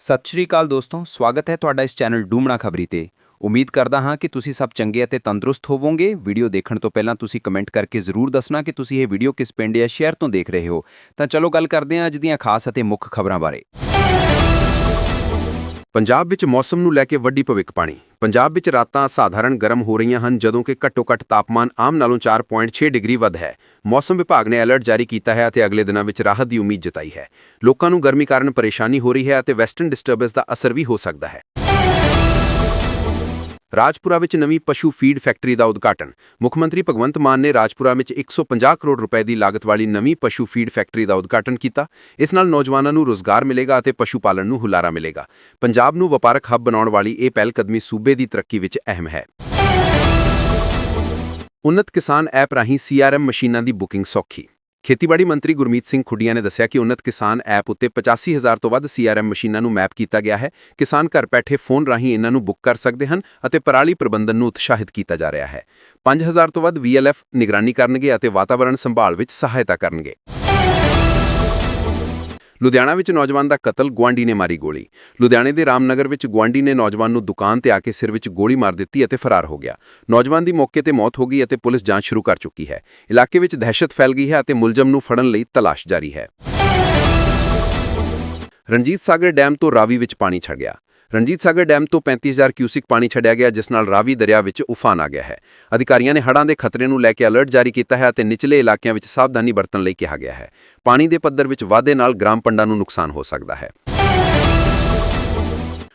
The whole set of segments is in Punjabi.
ਸਤਿ ਸ਼੍ਰੀ ਅਕਾਲ ਦੋਸਤੋ, ਸਵਾਗਤ ਹੈ ਤੁਹਾਡਾ ਇਸ ਚੈਨਲ ਡੂਮਣਾ ਖਬਰੀ ਤੇ। ਉਮੀਦ ਕਰਦਾ ਹਾਂ ਕਿ ਤੁਸੀਂ ਸਭ ਚੰਗੇ ਅਤੇ ਤੰਦਰੁਸਤ ਹੋਵੋਗੇ। ਵੀਡੀਓ ਦੇਖਣ ਤੋਂ ਪਹਿਲਾਂ ਤੁਸੀਂ ਕਮੈਂਟ ਕਰਕੇ ਜ਼ਰੂਰ ਦੱਸਣਾ ਕਿ ਤੁਸੀਂ ਇਹ ਵੀਡੀਓ ਕਿਸ ਪਿੰਡ ਜਾਂ ਸ਼ਹਿਰ ਤੋਂ ਦੇਖ ਰਹੇ ਹੋ। ਤਾਂ ਚਲੋ ਗੱਲ ਕਰਦੇ ਹਾਂ ਅੱਜ ਦੀਆਂ ਖਾਸ ਅਤੇ ਮੁੱਖ ਖਬਰਾਂ ਬਾਰੇ। ਪੰਜਾਬ ਵਿੱਚ ਮੌਸਮ ਨੂੰ ਲੈ ਕੇ ਵੱਡੀ ਭਵਿੱਖ ਪਾਣੀ। ਪੰਜਾਬ ਵਿੱਚ ਰਾਤਾਂ ਸਾਧਾਰਣ ਗਰਮ ਹੋ ਰਹੀਆਂ ਹਨ, ਜਦੋਂ ਕਿ ਘੱਟੋ-ਘੱਟ ਤਾਪਮਾਨ ਆਮ ਨਾਲੋਂ 4.6 ਡਿਗਰੀ ਵੱਧ ਹੈ। ਮੌਸਮ ਵਿਭਾਗ ਨੇ ਅਲਰਟ ਜਾਰੀ ਕੀਤਾ ਹੈ ਅਤੇ ਅਗਲੇ ਦਿਨਾਂ ਵਿੱਚ ਰਾਹਤ ਦੀ ਉਮੀਦ ਜਤਾਈ ਹੈ। ਲੋਕਾਂ ਨੂੰ ਗਰਮੀ ਕਾਰਨ ਪਰੇਸ਼ਾਨੀ ਹੋ ਰਹੀ ਹੈ ਅਤੇ ਵੈਸਟਰਨ ਡਿਸਟਰਬੈਂਸ ਦਾ ਅਸਰ ਵੀ ਹੋ ਸਕਦਾ ਹੈ। ਰਾਜਪੁਰਾ ਵਿੱਚ ਨਵੀਂ ਪਸ਼ੂ ਫੀਡ ਫੈਕਟਰੀ ਦਾ ਉਦਘਾਟਨ। ਮੁੱਖ ਮੰਤਰੀ ਭਗਵੰਤ ਮਾਨ ਨੇ ਰਾਜਪੁਰਾ ਵਿੱਚ 150 ਕਰੋੜ ਰੁਪਏ ਦੀ ਲਾਗਤ ਵਾਲੀ ਨਵੀਂ ਪਸ਼ੂ ਫੀਡ ਫੈਕਟਰੀ ਦਾ ਉਦਘਾਟਨ ਕੀਤਾ। ਇਸ ਨਾਲ ਨੌਜਵਾਨਾਂ ਨੂੰ ਰੋਜ਼ਗਾਰ ਮਿਲੇਗਾ ਅਤੇ ਪਸ਼ੂ ਪਾਲਣ ਨੂੰ ਹੁਲਾਰਾ ਮਿਲੇਗਾ। ਪੰਜਾਬ ਨੂੰ ਵਪਾਰਕ ਹੱਬ ਬਣਾਉਣ ਵਾਲੀ ਇਹ ਪਹਿਲਕਦਮੀ ਸੂਬੇ ਦੀ ਤਰੱਕੀ ਵਿੱਚ ਅਹਿਮ ਹੈ। ਉન્નਤ ਕਿਸਾਨ ਐਪ ਰਾਹੀਂ ਸੀਆਰਐਮ ਮਸ਼ੀਨਾਂ ਦੀ ਬੁਕਿੰਗ ਸੌਖੀ। ਖੇਤੀਬਾੜੀ ਮੰਤਰੀ ਗੁਰਮੀਤ ਸਿੰਘ ਖੁੱਡੀਆਂ ਨੇ ਦੱਸਿਆ ਕਿ ਉન્નਤ ਕਿਸਾਨ ਐਪ ਉੱਤੇ 85000 ਤੋਂ ਵੱਧ ਸੀਆਰਐਮ ਮਸ਼ੀਨਾਂ ਨੂੰ ਮੈਪ ਕੀਤਾ ਗਿਆ ਹੈ। ਕਿਸਾਨ ਘਰ ਬੈਠੇ ਫੋਨ ਰਾਹੀਂ ਇਹਨਾਂ ਨੂੰ ਬੁੱਕ ਕਰ ਸਕਦੇ ਹਨ ਅਤੇ ਪਰਾਲੀ ਪ੍ਰਬੰਧਨ ਨੂੰ ਉਤਸ਼ਾਹਿਤ ਕੀਤਾ ਜਾ ਰਿਹਾ ਹੈ। 5000 ਤੋਂ ਵੱਧ ਵੀਐਲਐਫ ਨਿਗਰਾਨੀ ਕਰਨਗੇ ਅਤੇ ਵਾਤਾਵਰਣ ਸੰਭਾਲ ਵਿੱਚ ਸਹਾਇਤਾ ਕਰਨਗੇ। ਲੁਧਿਆਣਾ ਵਿੱਚ ਨੌਜਵਾਨ ਦਾ ਕਤਲ, ਗੁਆਂਢੀ ਨੇ ਮਾਰੀ ਗੋਲੀ। ਲੁਧਿਆਣੇ ਦੇ ਰਾਮਨਗਰ ਵਿੱਚ ਗੁਆਂਢੀ ਨੇ ਨੌਜਵਾਨ ਨੂੰ ਦੁਕਾਨ ਤੇ ਆ ਕੇ ਸਿਰ ਵਿੱਚ ਗੋਲੀ ਮਾਰ ਦਿੱਤੀ ਅਤੇ ਫਰਾਰ ਹੋ ਗਿਆ। ਨੌਜਵਾਨ ਦੀ ਮੌਕੇ ਤੇ ਮੌਤ ਹੋ ਗਈ ਅਤੇ ਪੁਲਿਸ ਜਾਂਚ ਸ਼ੁਰੂ ਕਰ ਚੁੱਕੀ ਹੈ। ਇਲਾਕੇ ਵਿੱਚ ਦਹਿਸ਼ਤ ਫੈਲ ਗਈ ਹੈ ਅਤੇ ਮੁਲਜ਼ਮ ਨੂੰ ਫੜਨ ਲਈ ਤਲਾਸ਼ ਜਾਰੀ ਹੈ। ਰਣਜੀਤ ਸਾਗਰ ਡੈਮ ਤੋਂ ਰਾਵੀ ਵਿੱਚ ਪਾਣੀ ਛੱਡ ਗਿਆ। ਰਣਜੀਤ ਸਾਗਰ ਡੈਮ ਤੋਂ 35000 ਕਿਊਸਿਕ ਪਾਣੀ ਛੱਡਿਆ ਗਿਆ, ਜਿਸ ਨਾਲ ਰਾਵੀ ਦਰਿਆ ਵਿੱਚ ਉਫਾਨ ਆ ਗਿਆ ਹੈ। ਅਧਿਕਾਰੀਆਂ ਨੇ ਹੜ੍ਹਾਂ ਦੇ ਖਤਰੇ ਨੂੰ ਲੈ ਕੇ ਅਲਰਟ ਜਾਰੀ ਕੀਤਾ ਹੈ ਅਤੇ ਨਿਚਲੇ ਇਲਾਕਿਆਂ ਵਿੱਚ ਸਾਵਧਾਨੀ ਵਰਤਣ ਲਈ ਕਿਹਾ ਗਿਆ ਹੈ। ਪਾਣੀ ਦੇ ਪੱਧਰ ਵਿੱਚ ਵਾਧੇ ਨਾਲ ਗ੍ਰਾਮ ਪੰਡਾਂ ਨੂੰ ਨੁਕਸਾਨ ਹੋ ਸਕਦਾ ਹੈ।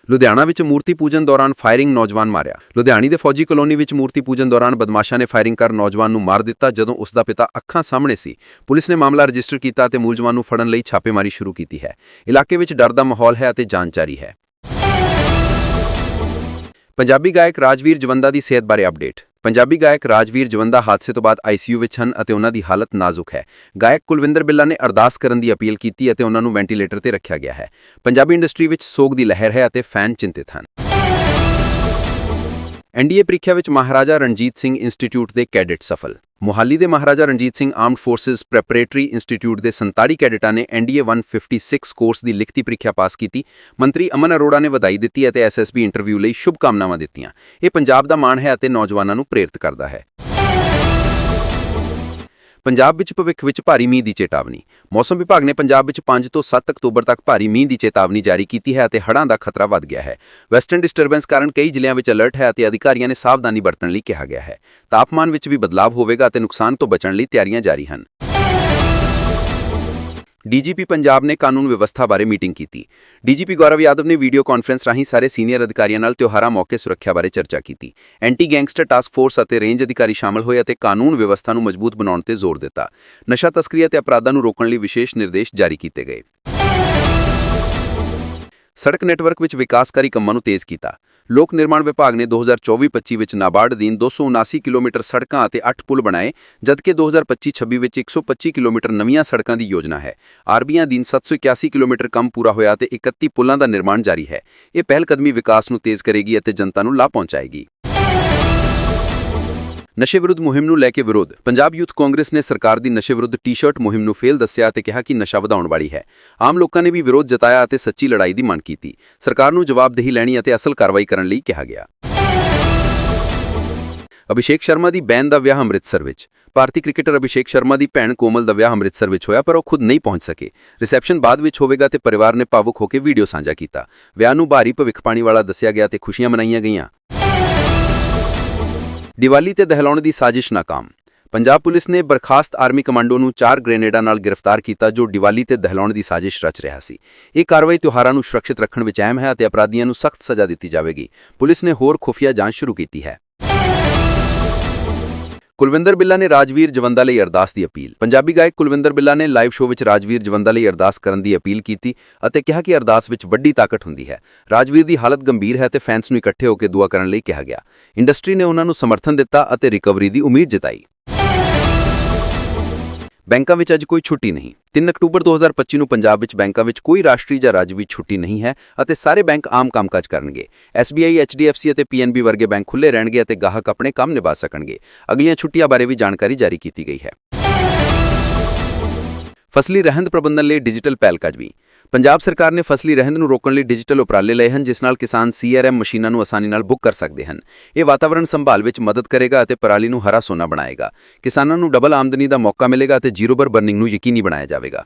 ਲੁਧਿਆਣਾ ਵਿੱਚ ਮੂਰਤੀ ਪੂਜਨ ਦੌਰਾਨ ਫਾਇਰਿੰਗ ਨੌਜਵਾਨ ਮਾਰਿਆ। ਲੁਧਿਆਣੀ ਦੇ ਫੌਜੀ ਕਲੋਨੀ ਵਿੱਚ ਮੂਰਤੀ ਪੂਜਨ ਦੌਰਾਨ ਬਦਮਾਸ਼ਾਂ ਨੇ ਫਾਇਰਿੰਗ ਕਰ ਨੌਜਵਾਨ ਨੂੰ ਮਾਰ ਦਿੱਤਾ, ਜਦੋਂ ਉਸ ਦਾ ਪਿਤਾ ਅੱਖਾਂ ਸਾਹਮਣੇ ਸੀ। ਪੁਲਿਸ ਨੇ ਮਾਮਲਾ ਰਜਿਸਟਰ ਕੀਤਾ ਅਤੇ ਮੁਲਜ਼ਮਾਨ ਨੂੰ ਫੜਨ ਲਈ ਛਾਪੇਮਾਰੀ ਸ਼ੁਰੂ ਕੀਤੀ ਹੈ। ਇਲਾਕੇ ਵਿੱਚ ਡਰ ਦਾ ਮਾਹੌਲ ਹੈ ਅਤੇ ਜਾਂਚ ਜਾਰੀ ਹੈ। ਪੰਜਾਬੀ ਗਾਇਕ ਰਾਜਵੀਰ ਜਵੰਦਾ ਦੀ ਸਿਹਤ ਬਾਰੇ ਅਪਡੇਟ। ਪੰਜਾਬੀ ਗਾਇਕ ਰਾਜਵੀਰ ਜਵੰਦਾ ਹਾਦਸੇ ਤੋਂ ਬਾਅਦ ਆਈਸੀਯੂ ਵਿੱਚ ਹਨ ਅਤੇ ਉਹਨਾਂ ਦੀ ਹਾਲਤ ਨਾਜ਼ੁਕ ਹੈ। ਗਾਇਕ ਕੁਲਵਿੰਦਰ ਬਿੱਲਾ ਨੇ ਅਰਦਾਸ ਕਰਨ ਦੀ ਅਪੀਲ ਕੀਤੀ ਅਤੇ ਉਹਨਾਂ ਨੂੰ ਵੈਂਟੀਲੇਟਰ ਤੇ ਰੱਖਿਆ ਗਿਆ ਹੈ। ਪੰਜਾਬੀ ਇੰਡਸਟਰੀ ਵਿੱਚ ਸੋਗ ਦੀ ਲਹਿਰ ਹੈ ਅਤੇ ਫੈਨ ਚਿੰਤਿਤ ਹਨ। ਐਨਡੀਏ ਪ੍ਰੀਖਿਆ ਵਿੱਚ ਮਹਾਰਾਜਾ ਰਣਜੀਤ ਸਿੰਘ ਇੰਸਟੀਚਿਊਟ ਦੇ ਕੈਡਿਟ ਸਫਲ। ਮੁਹਾਲੀ ਦੇ Maharaja Ranjit Singh armed forces preparatory institute ਦੇ 47 ਕੈਡਿਟਾਂ ਨੇ ਐਨਡੀਏ 156 ਕੋਰਸ ਦੀ ਲਿਖਤੀ ਪ੍ਰੀਖਿਆ ਪਾਸ ਕੀਤੀ। ਮੰਤਰੀ ਅਮਨ ਅਰੋੜਾ ਨੇ ਵਧਾਈ ਦਿੱਤੀ ਅਤੇ ਐਸਐਸਬੀ ਇੰਟਰਵਿਊ ਲਈ ਸ਼ੁਭ ਕਾਮਨਾਵਾਂ ਦਿੱਤੀਆਂ। ਇਹ ਪੰਜਾਬ ਦਾ ਮਾਣ ਹੈ ਅਤੇ ਨੌਜਵਾਨਾਂ ਨੂੰ ਪ੍ਰੇਰਿਤ ਕਰਦਾ ਹੈ। ਪੰਜਾਬ ਵਿੱਚ ਭਵਿੱਖ ਵਿੱਚ ਭਾਰੀ ਮੀਂਹ ਦੀ ਚੇਤਾਵਨੀ। ਮੌਸਮ ਵਿਭਾਗ ਨੇ ਪੰਜਾਬ ਵਿੱਚ 5 ਤੋਂ 7 ਅਕਤੂਬਰ ਤੱਕ ਭਾਰੀ ਮੀਂਹ ਦੀ ਚੇਤਾਵਨੀ ਜਾਰੀ ਕੀਤੀ ਹੈ ਅਤੇ ਹੜ੍ਹਾਂ ਦਾ ਖਤਰਾ ਵੱਧ ਗਿਆ ਹੈ। ਵੈਸਟਰਨ ਡਿਸਟਰਬੈਂਸ ਕਾਰਨ ਕਈ ਜ਼ਿਲ੍ਹਿਆਂ ਵਿੱਚ ਅਲਰਟ ਹੈ ਅਤੇ ਅਧਿਕਾਰੀਆਂ ਨੇ ਸਾਵਧਾਨੀ ਵਰਤਣ ਲਈ ਕਿਹਾ ਗਿਆ ਹੈ। ਤਾਪਮਾਨ ਵਿੱਚ ਵੀ ਬਦਲਾਅ ਹੋਵੇਗਾ ਅਤੇ ਨੁਕਸਾਨ ਤੋਂ ਬਚਣ ਲਈ ਤਿਆਰੀਆਂ ਜਾਰੀ ਹਨ। ਡੀਜੀਪੀ ਪੰਜਾਬ ਨੇ ਕਾਨੂੰਨ ਵਿਵਸਥਾ ਬਾਰੇ ਮੀਟਿੰਗ ਕੀਤੀ। ਡੀਜੀਪੀ ਗੌਰਵ ਯਾਦਵ ਨੇ ਵੀਡੀਓ ਕਾਨਫਰੰਸ ਰਾਹੀਂ ਸਾਰੇ ਸੀਨੀਅਰ ਅਧਿਕਾਰੀਆਂ ਨਾਲ ਤਿਉਹਾਰਾਂ ਮੌਕੇ ਸੁਰੱਖਿਆ ਬਾਰੇ ਚਰਚਾ ਕੀਤੀ। ਐਂਟੀ ਗੈਂਗਸਟਰ ਟਾਸਕ ਫੋਰਸ ਅਤੇ ਰੇਂਜ ਅਧਿਕਾਰੀ ਸ਼ਾਮਲ ਹੋਏ ਅਤੇ ਕਾਨੂੰਨ ਵਿਵਸਥਾ ਨੂੰ ਮਜ਼ਬੂਤ ਬਣਾਉਣ ਤੇ ਜ਼ੋਰ ਦਿੱਤਾ। ਨਸ਼ਾ ਤਸਕਰੀ ਅਤੇ ਅਪਰਾਧਾਂ ਨੂੰ ਰੋਕਣ ਲਈ ਵਿਸ਼ੇਸ਼ ਨਿਰਦੇਸ਼ ਜਾਰੀ ਕੀਤੇ ਗਏ। ਸੜਕ ਨੈਟਵਰਕ ਵਿੱਚ ਵਿਕਾਸਕਾਰੀ ਕੰਮਾਂ ਨੂੰ ਤੇਜ਼ ਕੀਤਾ। ਲੋਕ ਨਿਰਮਾਣ ਵਿਭਾਗ ਨੇ 2024-25 ਵਿੱਚ ਨਾਬਾਰਡ ਅਧੀਨ 279 ਕਿਲੋਮੀਟਰ ਸੜਕਾਂ ਅਤੇ 8 ਪੁਲ ਬਣਾਏ, ਜਦਕਿ 2025-26 ਵਿੱਚ 125 ਕਿਲੋਮੀਟਰ ਨਵੀਆਂ ਸੜਕਾਂ ਦੀ ਯੋਜਨਾ ਹੈ। ਆਰਬੀਆਂ ਅਧੀਨ 781 ਕਿਲੋਮੀਟਰ ਕੰਮ ਪੂਰਾ ਹੋਇਆ ਤੇ 31 ਪੁਲਾਂ ਦਾ ਨਿਰਮਾਣ ਜਾਰੀ ਹੈ। ਇਹ ਪਹਿਲਕਦਮੀ ਵਿਕਾਸ ਨੂੰ ਤੇਜ਼ ਕਰੇਗੀ ਅਤੇ ਜਨਤਾ ਨੂੰ ਲਾਭ ਪਹੁੰਚਾਏਗੀ। ਨਸ਼ੇ ਵਿਰੁੱਧ ਮੁਹਿੰਮ ਨੂੰ ਲੈ ਕੇ ਵਿਰੋਧ। ਪੰਜਾਬ ਯੂਥ ਕਾਂਗਰਸ ਨੇ ਸਰਕਾਰ ਦੀ ਨਸ਼ੇ ਵਿਰੁੱਧ ਟੀ-ਸ਼ਰਟ ਮੁਹਿੰਮ ਨੂੰ ਫੇਲ ਦੱਸਿਆ ਅਤੇ ਕਿਹਾ ਕਿ ਨਸ਼ਾ ਵਧਾਉਣ ਵਾਲੀ ਹੈ। ਆਮ ਲੋਕਾਂ ਨੇ ਵੀ ਵਿਰੋਧ ਜਤਾਇਆ ਅਤੇ ਸੱਚੀ ਲੜਾਈ ਦੀ ਮੰਗ ਕੀਤੀ। ਸਰਕਾਰ ਨੂੰ ਜਵਾਬਦੇਹੀ ਲੈਣੀ ਅਤੇ ਅਸਲ ਕਾਰਵਾਈ ਕਰਨ ਲਈ ਕਿਹਾ ਗਿਆ। ਅਭਿਸ਼ੇਕ ਸ਼ਰਮਾ ਦੀ ਬੈਨ ਦਾ ਵਿਆਹ ਅੰਮ੍ਰਿਤਸਰ ਵਿੱਚ। ਭਾਰਤੀ ਕ੍ਰਿਕਟਰ ਅਭਿਸ਼ੇਕ ਸ਼ਰਮਾ ਦੀ ਭੈਣ ਕੋਮਲ ਦਾ ਵਿਆਹ ਅੰਮ੍ਰਿਤਸਰ ਵਿੱਚ ਹੋਇਆ, ਪਰ ਉਹ ਖੁਦ ਨਹੀਂ ਪਹੁੰਚ ਸਕੇ। ਰਿਸੈਪਸ਼ਨ ਬਾਅਦ ਵਿੱਚ ਹੋਵੇਗਾ ਤੇ ਪਰਿਵਾਰ ਨੇ ਭਾਵੁਕ ਹੋ ਕੇ ਵੀਡੀਓ ਸਾਂਝਾ ਕੀਤਾ। ਵਿਆਹ ਨੂੰ ਭਾਰੀ ਭਵਿੱਖਬਾਣੀ ਵਾਲਾ ਦੱਸਿਆ ਗਿਆ ਤੇ ਖੁਸ਼ੀਆਂ ਮਨਾਈਆਂ ਗਈਆਂ। ਦੀਵਾਲੀ ਤੇ ਦਹਿਲਾਉਣ ਦੀ ਸਾਜ਼ਿਸ਼ ਨਾਕਾਮ। ਪੰਜਾਬ ਪੁਲਿਸ ਨੇ ਬਰਖਾਸਤ ਆਰਮੀ ਕਮਾਂਡੋ ਨੂੰ ਚਾਰ ਗ੍ਰੇਨੇਡਾਂ ਨਾਲ ਗ੍ਰਿਫਤਾਰ ਕੀਤਾ ਜੋ ਦੀਵਾਲੀ ਤੇ ਦਹਿਲਾਉਣ ਦੀ ਸਾਜ਼ਿਸ਼ ਰਚ ਰਿਹਾ ਸੀ। ਇਹ ਕਾਰਵਾਈ ਤਿਉਹਾਰਾਂ ਨੂੰ ਸੁਰੱਖਿਅਤ ਰੱਖਣ ਵਿੱਚ ਅਹਿਮ ਹੈ ਅਤੇ ਅਪਰਾਧੀਆਂ ਨੂੰ ਸਖਤ ਸਜ਼ਾ ਦਿੱਤੀ ਜਾਵੇਗੀ। ਪੁਲਿਸ ਨੇ ਹੋਰ ਖੁਫੀਆ ਜਾਂਚ ਸ਼ੁਰੂ ਕੀਤੀ ਹੈ। ਕੁਲਵਿੰਦਰ ਬਿੱਲਾ ਨੇ ਰਾਜਵੀਰ ਜਵੰਦਾ ਲਈ ਅਰਦਾਸ ਦੀ ਅਪੀਲ। ਪੰਜਾਬੀ ਗਾਇਕ ਕੁਲਵਿੰਦਰ ਬਿੱਲਾ ਨੇ ਲਾਈਵ ਸ਼ੋਅ ਵਿੱਚ ਰਾਜਵੀਰ ਜਵੰਦਾ ਲਈ ਅਰਦਾਸ ਕਰਨ ਦੀ ਅਪੀਲ ਕੀਤੀ ਅਤੇ ਕਿਹਾ ਕਿ ਅਰਦਾਸ ਵਿੱਚ ਵੱਡੀ ਤਾਕਤ ਹੁੰਦੀ ਹੈ। ਰਾਜਵੀਰ ਦੀ ਹਾਲਤ ਗੰਭੀਰ ਹੈ ਤੇ ਫੈਨਸ ਨੂੰ ਇਕੱਠੇ ਹੋ ਕੇ ਦੁਆ ਕਰਨ ਲਈ ਕਿਹਾ ਗਿਆ। ਇੰਡਸਟਰੀ ਨੇ ਉਹਨਾਂ ਨੂੰ ਸਮਰਥਨ ਦਿੱਤਾ ਅਤੇ ਰਿਕਵਰੀ ਦੀ ਉਮੀਦ ਜਤਾਈ। ਬੈਂਕਾਂ ਵਿੱਚ ਅੱਜ ਕੋਈ ਛੁੱਟੀ ਨਹੀਂ। 3 ਅਕਤੂਬਰ 2025 ਨੂੰ ਪੰਜਾਬ ਵਿੱਚ ਬੈਂਕਾਂ ਵਿੱਚ ਕੋਈ ਰਾਸ਼ਟਰੀ ਜਾਂ ਰਾਜਵੀ ਛੁੱਟੀ ਨਹੀਂ ਹੈ ਅਤੇ ਸਾਰੇ ਬੈਂਕ ਆਮ ਕੰਮਕਾਜ ਕਰਨਗੇ। SBI HDFC ਅਤੇ PNB ਵਰਗੇ ਬੈਂਕ ਖੁੱਲੇ ਰਹਿਣਗੇ ਅਤੇ ਗਾਹਕ ਆਪਣੇ ਕੰਮ ਨਿਭਾ ਸਕਣਗੇ। ਅਗਲੀਆਂ ਛੁੱਟੀਆਂ ਬਾਰੇ ਵੀ ਜਾਣਕਾਰੀ ਜਾਰੀ ਕੀਤੀ ਗਈ ਹੈ। ਫਸਲੀ ਰਹਿੰਦ ਪ੍ਰਬੰਧਨ ਲਈ ਡਿਜੀਟਲ ਪਹਿਲਕਦਮੀ ਪੰਜਾਬ ਸਰਕਾਰ ਨੇ ਫਸਲੀ ਰਹਿੰਦ ਨੂੰ ਰੋਕਣ ਲਈ ਡਿਜੀਟਲ ਉਪਰਾਲੇ ਲਏ ਹਨ, ਜਿਸ ਨਾਲ ਕਿਸਾਨ ਸੀਆਰਐਮ ਮਸ਼ੀਨਾਂ ਨੂੰ ਆਸਾਨੀ ਨਾਲ ਬੁੱਕ ਕਰ ਸਕਦੇ ਹਨ। ਇਹ ਵਾਤਾਵਰਣ ਸੰਭਾਲ ਵਿੱਚ ਮਦਦ ਕਰੇਗਾ ਅਤੇ ਪਰਾਲੀ ਨੂੰ ਹਰਾ ਸੋਨਾ ਬਣਾਏਗਾ। ਕਿਸਾਨਾਂ ਨੂੰ ਡਬਲ ਆਮਦਨੀ ਦਾ ਮੌਕਾ ਮਿਲੇਗਾ ਅਤੇ ਜ਼ੀਰੋ ਬਰਨਿੰਗ ਨੂੰ ਯਕੀਨੀ ਬਣਾਇਆ ਜਾਵੇਗਾ।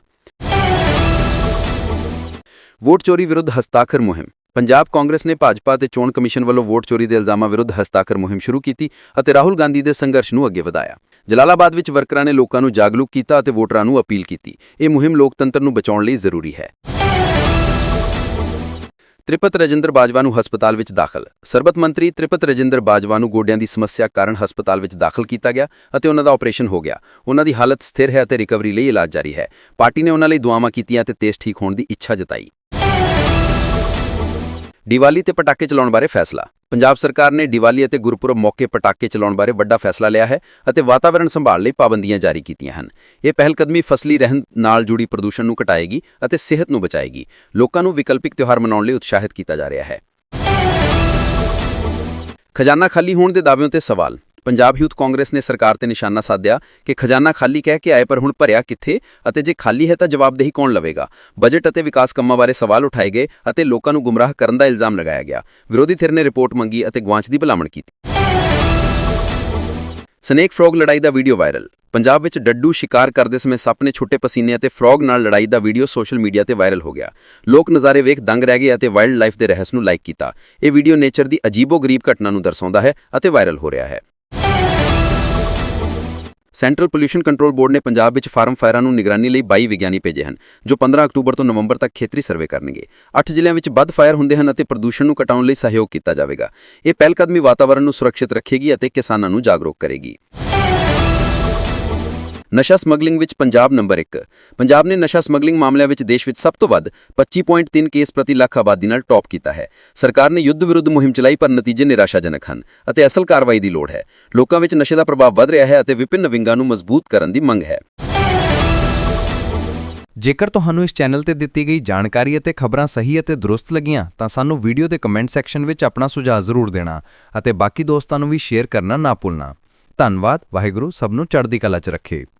ਵੋਟ ਚੋਰੀ ਵਿਰੁੱਧ ਹਸਤਾਖਰ ਮੁਹਿੰਮ। ਪੰਜਾਬ ਕਾਂਗਰਸ ਨੇ ਭਾਜਪਾ ਅਤੇ ਚੋਣ ਕਮਿਸ਼ਨ ਵੱਲੋਂ ਵੋਟ ਚੋਰੀ ਦੇ ਇਲਜ਼ਾਮਾਂ ਵਿਰੁੱਧ ਹਸਤਾਖਰ ਮੁਹਿੰਮ ਸ਼ੁਰੂ ਕੀਤੀ ਅਤੇ ਰਾਹੁਲ ਗਾਂਧੀ ਦੇ ਸੰਘਰਸ਼ ਨੂੰ ਅੱਗੇ ਵਧਾਇਆ। ਜਲਾਲਾਬਾਦ ਵਿੱਚ ਵਰਕਰਾਂ ਨੇ ਲੋਕਾਂ ਨੂੰ ਜਾਗਰੂਕ ਕੀਤਾ ਅਤੇ ਵੋਟਰਾਂ ਨੂੰ ਅਪੀਲ ਕੀਤੀ। ਇਹ ਮੁਹਿੰਮ ਲੋਕਤੰਤਰ ਨੂੰ ਬਚਾਉਣ ਲਈ ਜ਼ਰੂਰੀ ਹੈ। ਤ੍ਰਿਪਤ ਰਜਿੰਦਰ ਬਾਜਵਾ ਨੂੰ ਹਸਪਤਾਲ ਵਿੱਚ ਦਾਖਲ। ਸਰਬਤ ਮੰਤਰੀ ਤ੍ਰਿਪਤ ਰਜਿੰਦਰ ਬਾਜਵਾ ਨੂੰ ਗੋਡਿਆਂ ਦੀ ਸਮੱਸਿਆ ਕਾਰਨ ਹਸਪਤਾਲ ਵਿੱਚ ਦਾਖਲ ਕੀਤਾ ਗਿਆ ਅਤੇ ਉਹਨਾਂ ਦਾ ਆਪਰੇਸ਼ਨ ਹੋ ਗਿਆ। ਉਹਨਾਂ ਦੀ ਹਾਲਤ ਸਥਿਰ ਹੈ ਅਤੇ ਰਿਕਵਰੀ ਲਈ ਇਲਾਜ ਜਾਰੀ ਹੈ। ਪਾਰਟੀ ਨੇ ਉਹਨਾਂ ਲਈ ਦੁਆਵਾਂ ਕੀਤੀਆਂ ਅਤੇ ਤੇਜ਼ ਠੀਕ ਹੋਣ ਦੀ ਇੱਛਾ ਜਤਾਈ। ਦੀਵਾਲੀ ਤੇ ਪਟਾਕੇ ਚਲਾਉਣ ਬਾਰੇ ਫੈਸਲਾ। ਪੰਜਾਬ ਸਰਕਾਰ ਨੇ ਦੀਵਾਲੀ ਅਤੇ ਗੁਰਪੁਰਬ ਮੌਕੇ ਪਟਾਕੇ ਚਲਾਉਣ ਬਾਰੇ ਵੱਡਾ ਫੈਸਲਾ ਲਿਆ ਹੈ ਅਤੇ ਵਾਤਾਵਰਣ ਸੰਭਾਲ ਲਈ ਪਾਬੰਦੀਆਂ ਜਾਰੀ ਕੀਤੀਆਂ ਹਨ। ਇਹ ਪਹਿਲਕਦਮੀ ਫਸਲੀ ਰਹਿੰਦ ਨਾਲ ਜੁੜੀ ਪ੍ਰਦੂਸ਼ਣ ਨੂੰ ਘਟਾਏਗੀ ਅਤੇ ਸਿਹਤ ਨੂੰ ਬਚਾਏਗੀ। ਲੋਕਾਂ ਨੂੰ ਵਿਕਲਪਿਕ ਤਿਉਹਾਰ ਮਨਾਉਣ ਲਈ ਉਤਸ਼ਾਹਿਤ ਕੀਤਾ ਜਾ ਰਿਹਾ ਹੈ। ਖਜ਼ਾਨਾ ਖਾਲੀ ਹੋਣ ਦੇ ਦਾਅਵਿਆਂ ਤੇ ਸਵਾਲ ਪੰਜਾਬ ਯੂਥ ਕਾਂਗਰਸ ਨੇ ਸਰਕਾਰ ਤੇ ਨਿਸ਼ਾਨਾ ਸਾਧਿਆ ਕਿ ਖਜ਼ਾਨਾ ਖਾਲੀ ਕਹਿ ਕੇ ਆਏ ਪਰ ਹੁਣ ਭਰਿਆ ਕਿੱਥੇ ਅਤੇ ਜੇ ਖਾਲੀ ਹੈ ਤਾਂ ਜਵਾਬਦੇਹੀ ਕੌਣ ਲਵੇਗਾ? ਬਜਟ ਅਤੇ ਵਿਕਾਸ ਕੰਮਾਂ ਬਾਰੇ ਸਵਾਲ ਉਠਾਏ ਗਏ ਅਤੇ ਲੋਕਾਂ ਨੂੰ ਗੁੰਮਰਾਹ ਕਰਨ ਦਾ ਇਲਜ਼ਾਮ ਲਗਾਇਆ ਗਿਆ। ਵਿਰੋਧੀ ਧਿਰ ਨੇ ਰਿਪੋਰਟ ਮੰਗੀ ਅਤੇ ਗਵਾਂਚ ਦੀ ਭਲਾਮਣ ਕੀਤੀ। ਸਨੇਕ ਫਰੋਗ ਲੜਾਈ ਦਾ ਵੀਡੀਓ ਵਾਇਰਲ ਪੰਜਾਬ ਵਿੱਚ ਡੱਡੂ ਸ਼ਿਕਾਰ ਕਰਦੇ ਸਮੇਂ ਸੱਪ ਨੇ ਛੁੱਟੇ ਪਸੀਨੇ ਅਤੇ ਫਰੋਗ ਨਾਲ ਲੜਾਈ ਦਾ ਵੀਡੀਓ ਸੋਸ਼ਲ ਮੀਡੀਆ ਤੇ ਵਾਇਰਲ ਹੋ ਗਿਆ। ਲੋਕ ਨਜ਼ਾਰੇ ਵੇਖ ਦੰਗ ਰਹਿ ਗਏ ਅਤੇ ਵਾਈਲਡ ਲਾਈਫ ਦੇ ਰਹੱਸ ਨੂੰ ਲਾਈਕ ਕੀਤਾ। ਇਹ ਵੀਡੀਓ ਨੇਚਰ ਦੀ ਅਜੀਬੋ-ਗਰੀਬ ਘਟਨਾ ਨੂੰ ਦਰਸਾਉਂਦਾ ਹੈ ਅਤੇ ਵਾਇਰਲ ਹੋ ਰਿਹਾ ਹੈ। ਸੈਂਟਰਲ ਪੋਲਿਊਸ਼ਨ ਕੰਟਰੋਲ ਬੋਰਡ ਨੇ ਪੰਜਾਬ ਵਿੱਚ ਫਾਰਮ ਫਾਇਰਾਂ ਨੂੰ ਨਿਗਰਾਨੀ ਲਈ 22 ਵਿਗਿਆਨੀ ਭੇਜੇ ਹਨ, ਜੋ 15 ਅਕਤੂਬਰ ਤੋਂ ਨਵੰਬਰ ਤੱਕ ਖੇਤਰੀ ਸਰਵੇ ਕਰਨਗੇ। 8 ਜ਼ਿਲ੍ਹਿਆਂ ਵਿੱਚ ਵੱਧ ਫਾਇਰ ਹੁੰਦੇ ਹਨ ਅਤੇ ਪ੍ਰਦੂਸ਼ਣ ਨੂੰ ਘਟਾਉਣ ਲਈ ਸਹਿਯੋਗ ਕੀਤਾ ਜਾਵੇਗਾ। ਇਹ ਪਹਿਲਕਦਮੀ ਵਾਤਾਵਰਣ ਨੂੰ ਸੁਰੱਖਿਅਤ ਰੱਖੇਗੀ ਅਤੇ ਕਿਸਾਨਾਂ ਨੂੰ ਜਾਗਰੂਕ ਕਰੇਗੀ। ਨਸ਼ਾ ਸਮਗਲਿੰਗ ਵਿੱਚ ਪੰਜਾਬ ਨੰਬਰ 1 ਪੰਜਾਬ ਨੇ ਨਸ਼ਾ ਸਮਗਲਿੰਗ ਮਾਮਲਿਆਂ ਵਿੱਚ ਦੇਸ਼ ਵਿੱਚ ਸਭ ਤੋਂ ਵੱਧ 25.3 ਕੇਸ ਪ੍ਰਤੀ ਲੱਖ ਆਬਾਦੀ ਨਾਲ ਟੌਪ ਕੀਤਾ ਹੈ। ਸਰਕਾਰ ਨੇ ਯੁੱਧ ਵਿਰੁੱਧ ਮੁਹਿੰਮ ਚਲਾਈ ਪਰ ਨਤੀਜੇ ਨਿਰਾਸ਼ਾਜਨਕ ਹਨ ਅਤੇ ਅਸਲ ਕਾਰਵਾਈ ਦੀ ਲੋੜ ਹੈ। ਲੋਕਾਂ ਵਿੱਚ ਨਸ਼ੇ ਦਾ ਪ੍ਰਭਾਵ ਵੱਧ ਰਿਹਾ ਹੈ ਅਤੇ ਵਿਭਿੰਨ ਵਿੰਗਾਂ ਨੂੰ ਮਜ਼ਬੂਤ ਕਰਨ ਦੀ ਮੰਗ ਹੈ। ਜੇਕਰ ਤੁਹਾਨੂੰ ਇਸ ਚੈਨਲ ਤੇ ਦਿੱਤੀ ਗਈ ਜਾਣਕਾਰੀ ਅਤੇ ਖਬਰਾਂ ਸਹੀ ਅਤੇ ਦਰੁਸਤ ਲੱਗੀਆਂ, ਤਾਂ ਸਾਨੂੰ ਵੀਡੀਓ ਦੇ ਕਮੈਂਟ ਸੈਕਸ਼ਨ ਵਿੱਚ ਆਪਣਾ ਸੁਝਾਅ ਜ਼ਰੂਰ ਦੇਣਾ ਅਤੇ ਬਾਕੀ ਦੋਸਤਾਂ ਨੂੰ ਵੀ ਸ਼ੇਅਰ ਕਰਨਾ ਨਾ ਭੁੱਲਣਾ। ਧੰਨਵਾਦ, ਵਾਹਿਗੁਰੂ ਸਭ ਨੂੰ ਚੜ੍ਹਦੀ ਕਲਾ 'ਚ ਰੱਖੇ।